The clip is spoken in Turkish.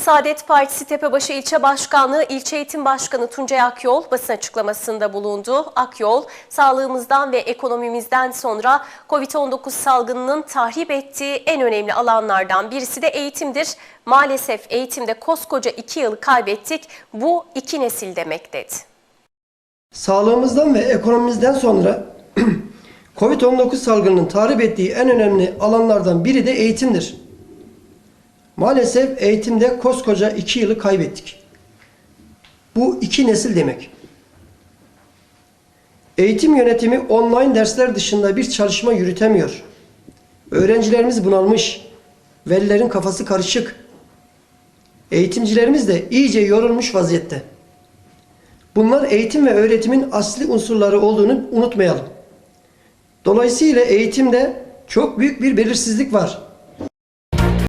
Saadet Partisi Tepebaşı İlçe Başkanlığı İlçe Eğitim Başkanı Tuncay Akyol basın açıklamasında bulundu. Akyol, sağlığımızdan ve ekonomimizden sonra COVID-19 salgınının tahrip ettiği en önemli alanlardan birisi de eğitimdir. Maalesef eğitimde koskoca iki yıl kaybettik. Bu iki nesil demek dedi. Sağlığımızdan ve ekonomimizden sonra Covid-19 salgınının tahrip ettiği en önemli alanlardan biri de eğitimdir. Maalesef eğitimde koskoca iki yılı kaybettik. Bu iki nesil demek. Eğitim yönetimi online dersler dışında bir çalışma yürütemiyor. Öğrencilerimiz bunalmış. Velilerin kafası karışık. Eğitimcilerimiz de iyice yorulmuş vaziyette. Bunlar eğitim ve öğretimin asli unsurları olduğunu unutmayalım. Dolayısıyla eğitimde çok büyük bir belirsizlik var.